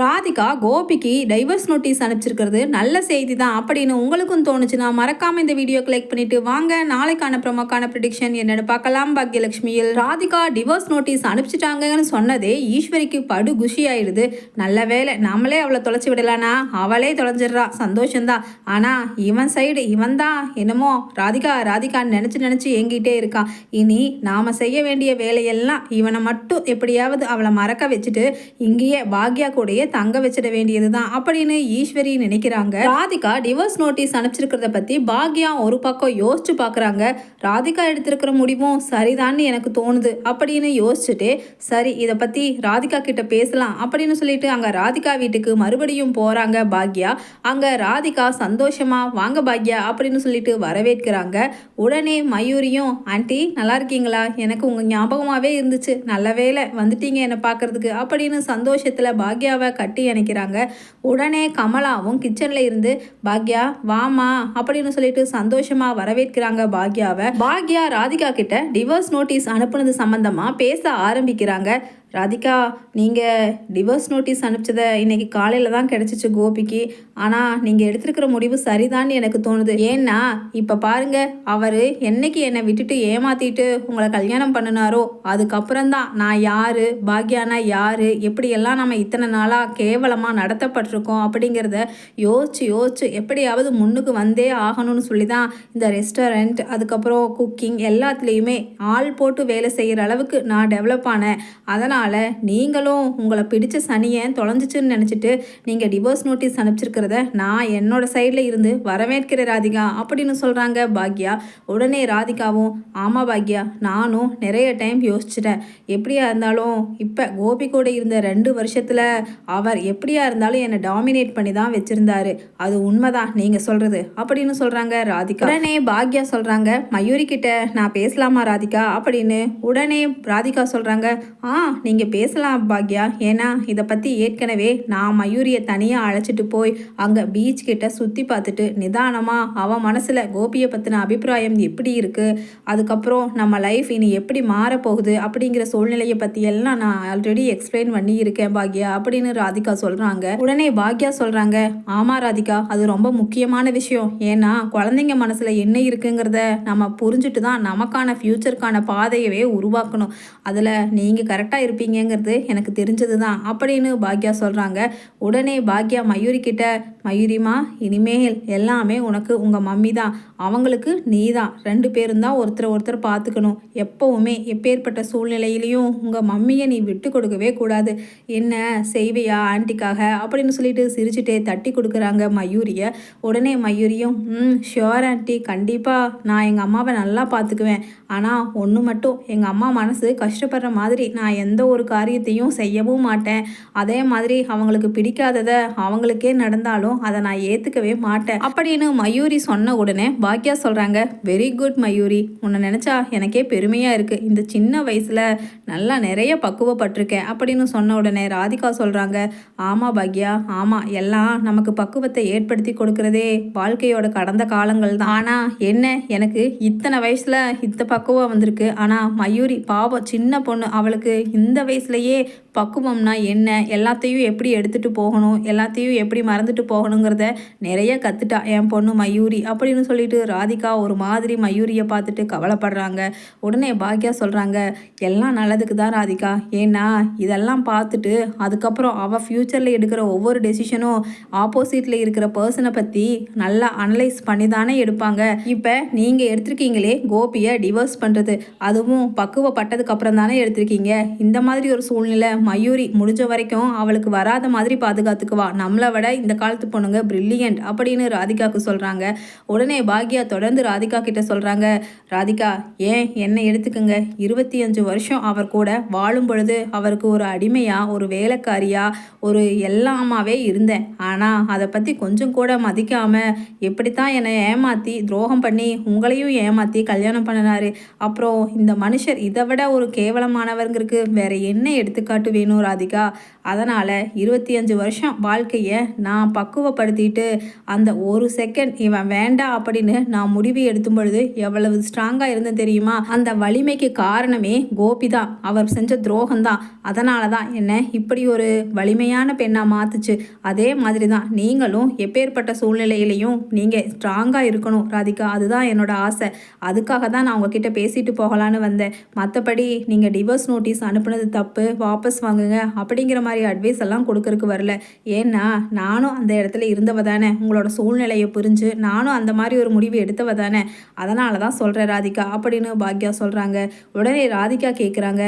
ராதிகா கோபிக்கு divorce notice அனுப்பிச்சிருக்கிறது. நல்ல செய்தி தான் அப்படின்னு உங்களுக்கும் தோணுச்சுன்னா மறக்காமல் இந்த வீடியோ கிளிக் பண்ணிட்டு வாங்க. நாளைக்கான ப்ரமோக்கான ப்ரிடிக்ஷன் என்னென்னு பார்க்கலாம். பாக்யலட்சுமியில் ராதிகா டிவோர்ஸ் நோட்டீஸ் அனுப்பிச்சிட்டாங்கன்னு சொன்னதே ஈஸ்வரிக்கு படு குஷி ஆயிடுது நல்ல வேலை நம்மளே அவளை தொலைச்சி விடலானா அவளே தொலைஞ்சிடுறா. சந்தோஷம்தான். ஆனால் இவன் சைடு இவன் தான் என்னமோ ராதிகா ராதிகான்னு நினச்சி நினச்சி ஏங்கிட்டே இருக்கான் இனி நாம் செய்ய வேண்டிய வேலையெல்லாம் இவனை மட்டும் எப்படியாவது அவளை மறக்க வச்சுட்டு இங்கேயே பாக்யா கூடயே தங்க வச்சிட வேண்டியது தான் அப்படின்னு ஈஸ்வரி நினைக்கிறாங்க. ராதிகா டிவோர்ஸ் நோட்டீஸ் அனுப்பிச்சிருக்கிறத பத்தி பாக்யா ஒரு பக்கம் யோசிச்சு பார்க்குறாங்க ராதிகா எடுத்திருக்கிற முடிவும் சரிதான்னு எனக்கு தோணுது அப்படின்னு யோசிச்சுட்டு சரி இதை பத்தி ராதிகா கிட்ட பேசலாம் அப்படின்னு சொல்லிட்டு அங்க ராதிகா வீட்டுக்கு மறுபடியும் போறாங்க பாக்யா. அங்க ராதிகா சந்தோஷமா வாங்க பாக்யா அப்படின்னு சொல்லிட்டு வரவேற்கிறாங்க. உடனே மயூரியும் ஆண்டி நல்லா இருக்கீங்களா? எனக்கு உங்க ஞாபகமாவே இருந்துச்சு. நல்ல வேளை வந்துட்டீங்க என்னை பார்க்கறதுக்கு அப்படின்னு சந்தோஷத்துல பாக்யாவை கட்டி அணைக்கிறாங்க. உடனே கமலாவும் கிச்சன்ல இருந்து பாக்யா வாமா அப்படின்னு சொல்லிட்டு சந்தோஷமா வரவேற்கிறாங்க பாக்யாவை. பாக்யா ராதிகா கிட்ட டிவோர்ஸ் நோட்டீஸ் அனுப்புனது சம்பந்தமா பேச ஆரம்பிக்கிறாங்க. ராதிகா நீங்கள் டிவோர்ஸ் நோட்டீஸ் அனுப்பிச்சதை இன்னைக்கு காலையில் தான் கிடச்சிச்சு கோபிக்கு. ஆனால் நீங்கள் எடுத்திருக்கிற முடிவு சரிதான்னு எனக்கு தோணுது. ஏன்னா இப்போ பாருங்க அவர் என்னைக்கு என்னை விட்டுட்டு ஏமாற்றிட்டு உங்களை கல்யாணம் பண்ணினாரோ அதுக்கப்புறம் தான் நான் யார் பாக்யானா யார் எப்படியெல்லாம் நம்ம இத்தனை நாளாக கேவலமாக நடத்தப்பட்டிருக்கோம் அப்படிங்கிறத யோசிச்சு யோசிச்சு எப்படியாவது முன்னுக்கு வந்தே ஆகணும்னு சொல்லி தான் இந்த ரெஸ்டாரண்ட் அதுக்கப்புறம் குக்கிங் எல்லாத்துலேயுமே ஆள் போட்டு வேலை செய்கிற அளவுக்கு நான் டெவலப் ஆனேன். அதனால் நீங்களும் உங்களை பிடிச்ச சனியை தொலைஞ்சிச்சுன்னு நினச்சிட்டு நீங்கள் டிவோர்ஸ் நோட்டீஸ் அனுப்பிச்சிருக்கிறத நான் என்னோட சைடில் இருந்து வரவேற்கிற ராதிகா அப்படின்னு சொல்கிறாங்க பாக்யா. உடனே ராதிகாவும் ஆமாம் பாக்யா நானும் நிறைய டைம் யோசிச்சிட்டேன். எப்படியா இருந்தாலும் இப்போ கோபி கூட இருந்த ரெண்டு வருஷத்தில் அவர் எப்படியா இருந்தாலும் என்னை டாமினேட் பண்ணி தான் வச்சுருந்தாரு. அது உண்மைதான் நீங்கள் சொல்கிறது அப்படின்னு சொல்கிறாங்க ராதிகா. உடனே பாக்யா சொல்கிறாங்க மயூரி கிட்ட நான் பேசலாமா ராதிகா? அப்படின்னு உடனே ராதிகா சொல்கிறாங்க ஆ நீங்கள் பேசலாம் பாக்யா. ஏன்னா இதை பற்றி ஏற்கனவே நான் மயூரியை தனியாக அழைச்சிட்டு போய் அங்கே பீச் கிட்ட சுற்றி பார்த்துட்டு நிதானமாக அவன் மனசில் கோபியை பற்றின அபிப்பிராயம் எப்படி இருக்குது அதுக்கப்புறம் நம்ம லைஃப் இனி எப்படி மாறப்போகுது? அப்படிங்கிற சூழ்நிலையை பற்றி எல்லாம் நான் ஆல்ரெடி எக்ஸ்பிளைன் பண்ணி இருக்கேன் பாக்யா அப்படின்னு ராதிகா சொல்கிறாங்க உடனே பாக்யா சொல்கிறாங்க ஆமாம் ராதிகா அது ரொம்ப முக்கியமான விஷயம். ஏன்னா குழந்தைங்க மனசில் என்ன இருக்குங்கிறத நம்ம புரிஞ்சுட்டு தான் நமக்கான ஃப்யூச்சருக்கான பாதையவே உருவாக்கணும். அதில் நீங்கள் கரெக்டாக இருப்பீங்கங்கிறது எனக்கு தெரிஞ்சது தான் அப்படின்னு பாக்யா சொல்கிறாங்க உடனே பாக்யா மயூரி கிட்ட மயூரிமா இனிமேல் எல்லாமே உனக்கு உங்கள் மம்மி தான். அவங்களுக்கு நீ தான். ரெண்டு பேரும் தான் ஒருத்தர் ஒருத்தர் பார்த்துக்கணும் எப்போவுமே எப்பேற்பட்ட சூழ்நிலையிலையும் உங்கள் மம்மியை நீ விட்டு கொடுக்கவே கூடாது. என்ன செய்வியா ஆண்டிக்காக? அப்படின்னு சொல்லிட்டு சிரிச்சுட்டே தட்டி கொடுக்குறாங்க மயூரியை. உடனே மயூரியும் ம் ஷுவர் ஆண்டி கண்டிப்பாக நான் எங்கள் அம்மாவை நல்லா பார்த்துக்குவேன் ஆனால் ஒன்று மட்டும் எங்கள் அம்மா மனசு கஷ்டப்படுற மாதிரி நான் எந்த ஒரு காரியத்தையும் செய்யவும் மாட்டேன். அதே மாதிரி அவங்களுக்கு பிடிக்காததை அவங்களுக்கே நடந்தாலும் அதை நான் ஏற்றுக்கவே மாட்டேன். அப்படின்னு மயூரி சொன்ன உடனே பாக்யா சொல்கிறாங்க வெரி குட் மயூரி. உன்னை நினச்சா எனக்கே பெருமையாக இருக்குது இந்த சின்ன வயசில் நல்லா நிறைய பக்குவப்பட்டிருக்கேன். அப்படின்னு சொன்ன உடனே ராதிகா சொல்கிறாங்க ஆமாம் பாக்யா ஆமாம் எல்லாம் நமக்கு பக்குவத்தை ஏற்படுத்தி கொடுக்கறதே வாழ்க்கையோட கடந்த காலங்கள் தான். ஆனால் என்ன? எனக்கு இத்தனை வயசில் இத்த பக்குவம் வந்திருக்கு. ஆனால் மயூரி பாவம் சின்ன பொண்ணு. அவளுக்கு இந்த வயசுலயே பக்குவம்னா என்ன? எல்லாத்தையும் எப்படி எடுத்துகிட்டு போகணும்? எல்லாத்தையும் எப்படி மறந்துட்டு போகணுங்கிறத நிறைய கற்றுட்டா என் பொண்ணு மயூரி அப்படின்னு சொல்லிட்டு ராதிகா ஒரு மாதிரி மயூரியை பார்த்துட்டு கவலைப்படுறாங்க. உடனே பாக்யா சொல்கிறாங்க எல்லாம் நல்லதுக்கு தான் ராதிகா. ஏன்னா இதெல்லாம் பார்த்துட்டு அதுக்கப்புறம் அவள் ஃப்யூச்சரில் எடுக்கிற ஒவ்வொரு டெசிஷனும் ஆப்போசிட்டில் இருக்கிற பர்சனை பற்றி நல்லா அனலைஸ் பண்ணி தானே எடுப்பாங்க. இப்போ நீங்கள் எடுத்திருக்கீங்களே கோபியை டிவோர்ஸ் பண்ணுறது அதுவும் பக்குவப்பட்டதுக்கு அப்புறம் தானே எடுத்திருக்கீங்க. இந்த மாதிரி ஒரு சூழ்நிலை மயூரி முடிஞ்ச வரைக்கும் அவளுக்கு வராத மாதிரி பாதுகாத்துக்குவா. நம்மளை விட இந்த காலத்து பொண்ணுங்க பிரில்லியன்ட் அப்படின்னு ராதிகாவுக்கு சொல்கிறாங்க உடனே பாக்யா தொடர்ந்து ராதிகா கிட்ட சொல்கிறாங்க ராதிகா ஏன் என்னை எடுத்துக்கோங்க? இருபத்தி அஞ்சு வருஷம் அவர் கூட வாழும் பொழுது அவருக்கு ஒரு அடிமையாக ஒரு வேலைக்காரியாக ஒரு எல்லாமாவே இருந்தேன். ஆனால் அதை பற்றி கொஞ்சம் கூட மதிக்காமல் எப்படித்தான் என்னை ஏமாற்றி துரோகம் பண்ணி உங்களையும் ஏமாற்றி கல்யாணம் பண்ணினாரு. அப்புறம் இந்த மனுஷர் இதை விட ஒரு கேவலமானவருக்கு வேற என்ன எடுத்துக்காட்டு வேணும் ராதிகா அதனால் இருபத்தி அஞ்சு வருஷம் வாழ்க்கையை நான் பக்குவப்படுத்திட்டு அந்த ஒரு செகண்ட் இவன் வேண்டாம் அப்படின்னு நான் முடிவு எடுத்தும் பொழுது எவ்வளவு ஸ்ட்ராங்காக இருந்தேன் தெரியுமா? அந்த வலிமைக்கு காரணமே கோபி தான் அவர் செஞ்ச துரோகம் தான் அதனால தான் என்னை இப்படி ஒரு வலிமையான பெண்ணாக மாற்றுச்சு அதே மாதிரி தான் நீங்களும் எப்பேற்பட்ட சூழ்நிலையிலையும் நீங்கள் ஸ்ட்ராங்காக இருக்கணும் ராதிகா. அதுதான் என்னோட ஆசை. அதுக்காக தான் நான் உங்ககிட்ட பேசிட்டு போகலான்னு வந்தேன். மற்றபடி நீங்கள் டிவோர்ஸ் நோட்டீஸ் அனுப்புனது தப்பு. வாபஸ் வாங்குங்க அப்படிங்கிற மாதிரி அட்வைஸ் எல்லாம் கொடுக்கறக்கு வரல. ஏன்னா நானும் அந்த இடத்துல இருந்தவ தானே. உங்களோட சூழ்நிலையை புரிஞ்சு நானும் அந்த மாதிரி ஒரு முடிவு எடுத்தவ தானே. அதனால தான் சொல்கிறேன் ராதிகா. அப்படின்னு பாக்யா சொல்கிறாங்க உடனே ராதிகா கேட்குறாங்க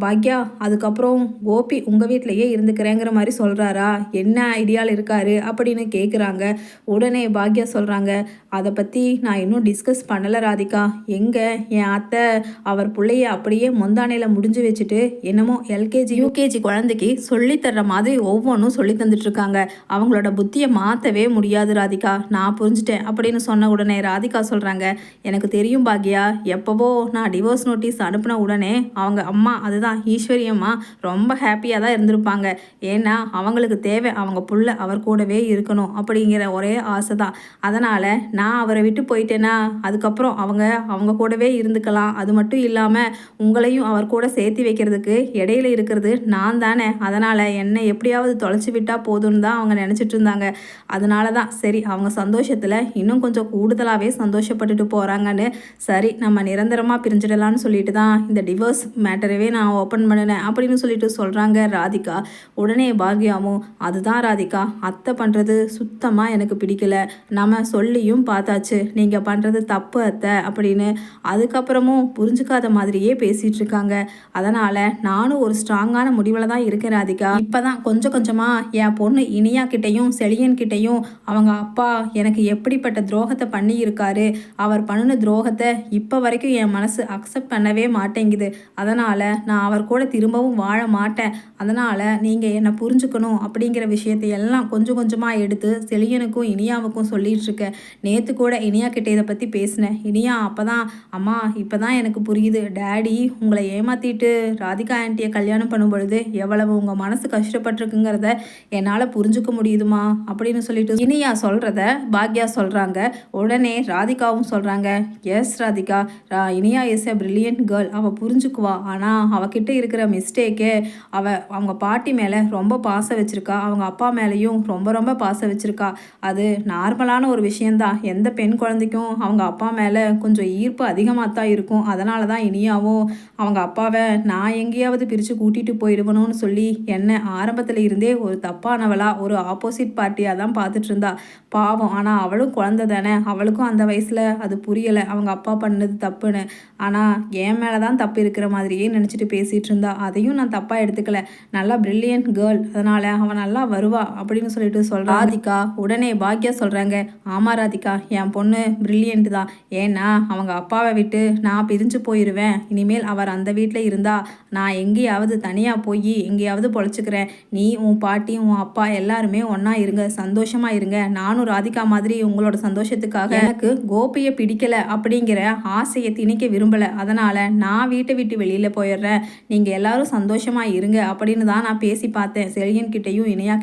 பாக்யா அதுக்கப்புறம் கோபி உங்கள் வீட்டிலையே இருந்துக்கிறேங்கிற மாதிரி சொல்கிறாரா என்ன ஐடியாவில் இருக்காரு? அப்படின்னு கேட்குறாங்க உடனே பாக்யா சொல்கிறாங்க அதை பற்றி நான் இன்னும் டிஸ்கஸ் பண்ணலை ராதிகா. எங்கே? என் அத்தை அவர் பிள்ளைய அப்படியே முந்தானையில் முடிஞ்சு வச்சுட்டு என்னமோ எல்கேஜி யூகேஜி குழந்தைக்கு சொல்லித்தர்ற மாதிரி ஒவ்வொன்றும் சொல்லி தந்துட்டுருக்காங்க அவங்களோட புத்தியை மாற்றவே முடியாது ராதிகா. நான் புரிஞ்சுட்டேன் அப்படின்னு சொன்ன உடனே ராதிகா சொல்கிறாங்க எனக்கு தெரியும் பாக்யா எப்போவோ நான் டிவோர்ஸ் நோட்டீஸ் அனுப்பின உடனே அவங்க அம்மா அதுதான் ஈஸ்வரி அம்மா ரொம்ப ஹாப்பியாக தான் இருந்திருப்பாங்க. ஏன்னா அவங்களுக்கு தேவை அவங்க புள்ள அவர் கூடவே இருக்கணும் அப்படிங்கிற ஒரே ஆசை தான். அதனால் நான் அவரை விட்டு போயிட்டேன்னா அதுக்கப்புறம் அவங்க அவங்க கூடவே இருந்துக்கலாம். அது மட்டும் இல்லாமல் உங்களையும் அவர் கூட சேர்த்து வைக்கிறதுக்கு இடையில இருக்கிறது நான் தானே. அதனால் என்னை எப்படியாவது தொலைச்சி விட்டால் போதும்னு தான் அவங்க நினச்சிட்டு இருந்தாங்க. அதனால தான் சரி அவங்க சந்தோஷத்தில் இன்னும் கொஞ்சம் கூடுதலாகவே சந்தோஷப்பட்டுட்டு போகிறாங்கன்னு சரி நம்ம நிரந்தரமாக பிரிஞ்சிடலான்னு சொல்லிட்டு தான் இந்த டிவோர்ஸ் மேட்டரவே நான் ஓப்பன் பண்ணினேன் அப்படின்னு சொல்லிட்டு சொல்கிறாங்க ராதிகா. உடனே பாக்யாவும் அதுதான் ராதிகா அத்தை பண்ணுறது சுத்தமாக எனக்கு பிடிக்கல. நம்ம சொல்லியும் பார்த்தாச்சு. நீங்கள் பண்ணுறது தப்பு அத்தை அப்படின்னு அதுக்கப்புறமும் புரிஞ்சுக்காத மாதிரியே பேசிகிட்டு இருக்காங்க. அதனால் நானும் ஒரு ஸ்ட்ராங்கான முடிவில் தான் இருக்கேன் ராதிகா. இப்போ தான் கொஞ்சம் கொஞ்சமாக என் பொண்ணு இனியா கிட்டேயும் செழியன் கிட்டையும் அவங்க அப்பா எனக்கு எப்படிப்பட்ட துரோகத்தை பண்ணி இருக்காரு அவர் பண்ணின துரோகத்தை இப்போ வரைக்கும் என் மனசு அக்செப்ட் பண்ணவே மாட்டேங்குது. அதனால் நான் அவர் கூட திரும்பவும் வாழ மாட்டேன். அதனால் நீங்கள் என்னை புரிஞ்சுக்கணும் அப்படிங்கிற விஷயத்தை எல்லாம் கொஞ்சம் கொஞ்சமாக எடுத்து செழியனுக்கும் இனியாவுக்கும் சொல்லிட்டு இருக்க நேற்று கூட இனியா கிட்ட இதை பற்றி பேசினேன். இனியா அப்போ தான் அம்மா இப்போ தான் எனக்கு புரியுது. டேடி உங்களை ஏமாற்றிட்டு ராதிகா ஆண்டியை கல்யாணம் பண்ணும் பொழுது எவ்வளவு உங்கள் மனசு கஷ்டப்பட்டிருக்குங்கிறத என்னால் புரிஞ்சுக்க முடியுதுமா? அப்படின்னு சொல்லிட்டு இனியா சொல்கிறத பாக்யா சொல்கிறாங்க உடனே ராதிகாவும் சொல்கிறாங்க yes Radhika. Raw Iniya is a brilliant girl அவள் புரிஞ்சுக்குவா. ஆனால் அவகிட்ட இருக்கிற மிஸ்டேக்கே அவள் அவங்க பாட்டி மேலே ரொம்ப பாசம் வச்சுருக்கா. அவங்க அப்பா மேலேயும் ரொம்ப ரொம்ப பாசம் வச்சுருக்கா. அது நார்மலான ஒரு விஷயந்தான் எந்த பெண் குழந்தைக்கும் அவங்க அப்பா மேலே கொஞ்சம் ஈர்ப்பு அதிகமாக தான் இருக்கும். அதனால தான் இனியாவும் அவங்க அப்பாவை நான் எங்கேயாவது பிரித்து கூட்டிகிட்டு போயிடுவணும்னு சொல்லி என்னை? ஆரம்பத்தில் இருந்தே ஒரு தப்பானவளாக ஒரு ஆப்போசிட் பார்ட்டியாக தான் பார்த்துட்டு இருந்தா பாவம். ஆனால் அவளும் குழந்தை தானே. அவளுக்கும் அந்த வயசில் அது புரியலை. அவங்க அப்பா பண்ணது தப்புன்னு. ஆனால் என் மேலே தான் தப்பு இருக்கிற மாதிரியே நினச்சிட்டு பேசிகிட்டு இருந்தா அதையும் நான் தப்பாக எடுத்துக்கல. நல்லா ப்ரில்லியன்ட் கேர்ள் அதனால் அவன் நல்லா வருவா அப்படின்னு சொல்லிட்டு சொல்கிறா ராதிகா உடனே பாக்யா சொல்கிறாங்க ஆமாம் ராதிகா. என் பொண்ணு பிரில்லியன்ட் தான். ஏன்னா அவங்க அப்பாவை விட்டு நான் பிரிஞ்சு போயிடுவேன் இனிமேல் அவர் அந்த வீட்டில் இருந்தா நான் எங்கேயாவது தனியாக போய் எங்கேயாவது பொழைச்சிக்கிறேன். நீ உன் பாட்டி உன் அப்பா எல்லாருமே ஒன்றா இருங்க. சந்தோஷமாக இருங்க. நானும் ராதிகா மாதிரி உங்களோட சந்தோஷத்துக்காக எனக்கு கோபியை பிடிக்கல அப்படிங்கிற ஆசையை திணிக்க விரும்பலை. அதனால் நான் வீட்டை விட்டு வெளியில் போயிடுறேன். நீங்கள் எல்லாரும் சந்தோஷமாக இருங்க அப்படின்னு தான் நான் பேசி பார்த்தேன். செழியன் கிட்டேயும் இணையா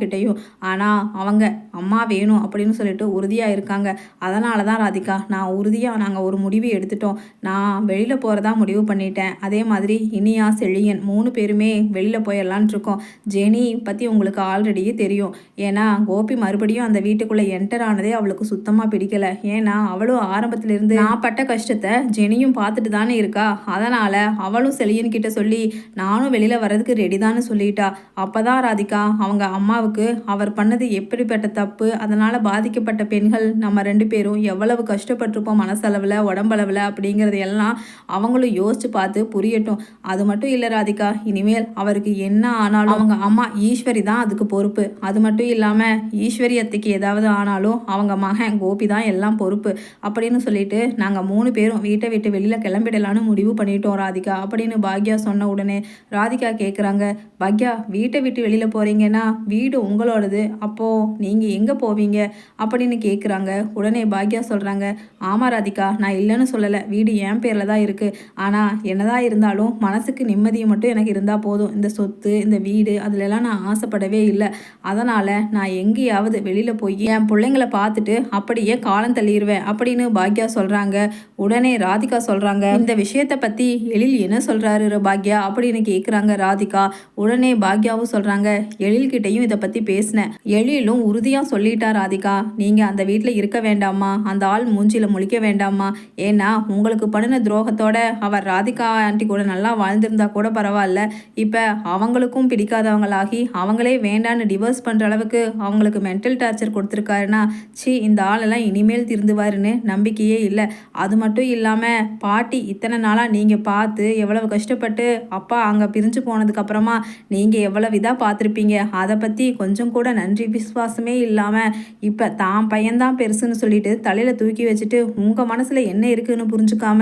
ஆனால் அவங்க அம்மா வேணும் அப்படின்னு சொல்லிட்டு உறுதியாக இருக்காங்க. அதனால தான் ராதிகா நான் உறுதியாக நாங்கள் ஒரு முடிவு எடுத்துட்டோம். நான் வெளியில் போகிறதா முடிவு பண்ணிட்டேன். அதே மாதிரி இனியா செழியன் மூணு பேருமே வெளியில் போயிடலான் இருக்கோம். ஜெனி பற்றி உங்களுக்கு ஆல்ரெடியே தெரியும். ஏன்னா கோபி மறுபடியும் அந்த வீட்டுக்குள்ளே என்டர் ஆனதே அவளுக்கு சுத்தமாக பிடிக்கல. ஏன்னா அவளும் ஆரம்பத்திலிருந்து நான் பட்ட கஷ்டத்தை ஜெனியும் பார்த்துட்டு தானே இருக்கா? அதனால் அவளும் செலியன் கிட்ட சொல்லி நானும் வெளியில் வர்றதுக்கு ரெடி தானே சொல்லிட்டா. அப்போ தான் ராதிகா அவங்க அம்மாவுக்கு அவர் பண்ணது எப்படிப்பட்ட தப்பு அதனால் பாதிக்கப்பட்ட பெண்கள் நம்ம ரெண்டு பேரும் எவ்வளவு கஷ்டப்பட்டிருப்போம் மனசளவில் உடம்பளவில் அப்படிங்கிறது எல்லாம் அவங்களும் யோசிச்சு பார்த்து புரியட்டும். அது மட்டும் இல்லை ராதிகா இனிமேல் அவருக்கு என்ன ஆனாலும் அவங்க அம்மா ஈஸ்வரி தான் அதுக்கு பொறுப்பு. அது மட்டும் இல்லாமல் ஈஸ்வரி அத்தைக்கு ஏதாவது ஆனாலும் அவங்க மகன் கோபி தான் எல்லாம் பொறுப்பு. அப்படின்னு சொல்லிட்டு நாங்கள் மூணு பேரும் வீட்டை விட்டு வெளியில் கிளம்பிடலான்னு முடிவு பண்ணிட்டோம் ராதிகா. அப்படின்னு பாக்யா சொன்ன உடனே ராதிகா கேட்குறாங்க பாக்யா வீட்டை விட்டு வெளியில் போகிறீங்கன்னா வீடு உங்களோடது. அப்போது நீங்கள் எங்கே போவீங்க? அப்படின்னு கேட்குறாங்க உடனே பாக்யா சொல்கிறாங்க ஆமாம் ராதிகா நான் இல்லைன்னு சொல்லலை. வீடு என் பேரில் தான் இருக்குது ஆனால் என்னதான் இருந்தாலும் மனசுக்கு நிம்மதியை மட்டும் எனக்கு இருந்தால் போதும். இந்த சொத்து இந்த வீடு அதிலெல்லாம் நான் ஆசைப்படவே இல்லை. அதனால் நான் எங்கேயாவது வெளியில் போய் என் பிள்ளைங்கள பார்த்துட்டு அப்படியே காலம் தள்ளிடுவேன் அப்படின்னு பாக்யா சொல்கிறாங்க உடனே ராதிகா சொல்கிறாங்க இந்த விஷயத்தை பற்றி எழில் என்ன சொல்கிறாரு பாக்யா அப்படின்னு கேட்குறாங்க ராதிகா. உடனே பாக்யாவும் சொல்கிறாங்க எழில்கிட்டையும் இதை பற்றி பேசினேன். எழிலும் உறுதியாக சொல்லிட்டா ராதிகா நீங்கள் அந்த வீட்டில் இருக்க வேண்டாமா அந்த ஆள் மூஞ்சியில் முழிக்க வேண்டாமா ஏன்னா உங்களுக்கு பண்ணின துரோகத்தோட அவர் ராதிகா ஆண்டி கூட நல்லா வாழ்ந்திருந்தா கூட பரவாயில்ல. இப்போ அவங்களுக்கும் பிடிக்காதவங்களாகி அவங்களே வேண்டான்னு டிவோர்ஸ் பண்ணுற அளவுக்கு அவங்களுக்கு மென்டல் டார்ச்சர் கொடுத்துருக்காருன்னா சி இந்த ஆளெல்லாம் இனிமேல் திருந்துவாருன்னு நம்பிக்கையே இல்லை. அது மட்டும் இல்லாமல் பாட்டி இத்தனை நாளாக நீங்கள் பார்த்து எவ்வளவு கஷ்டப்பட்டு அப்பா அங்கே பிரிஞ்சு போனதுக்கப்புறமா நீங்கள் எவ்வளவு இதாக பார்த்துருப்பீங்க? அதை பற்றி கொஞ்சம் கூட நன்றி விசுவாசமே இல்லாமல் இப்போ தான் பையன்தான் பெருசுன்னு சொல்லிட்டு தலையில் தூக்கி வச்சுட்டு உங்கள் மனசில் என்ன இருக்குன்னு புரிஞ்சுக்காம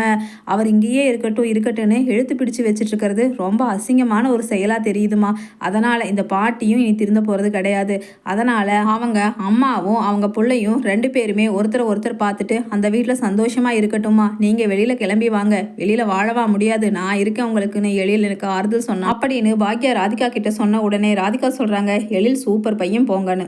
அவர் இங்கேயே இருக்கட்டும் இருக்கட்டும்னு எழுத்து பிடிச்சு வச்சுட்டு இருக்கிறது ரொம்ப அசிங்கமான ஒரு செயலாக தெரியுதுமா? அதனால் இந்த பாட்டியும் இனி திருந்த போகிறது கிடையாது. அதனால் அவங்க அம்மாவும் அவங்க பிள்ளையும் ரெண்டு பேருமே ஒருத்தர் ஒருத்தர் பார்த்துட்டு அந்த வீட்டில் சந்தோஷமாக இருக்கட்டும்மா. நீங்கள் வெளியில் கிளம்பி வாங்க. வெளியில் வாழவா முடியாது. நான் இருக்கேன் உங்களுக்குன்னு எழில் எனக்கு ஆறுதல் சொன்னேன். அப்படின்னு பாக்யா ராதிகா கிட்ட சொன்ன உடனே ராதிகா சொல்கிறாங்க எழில் சூப்பர் பையன் போங்கன்னு.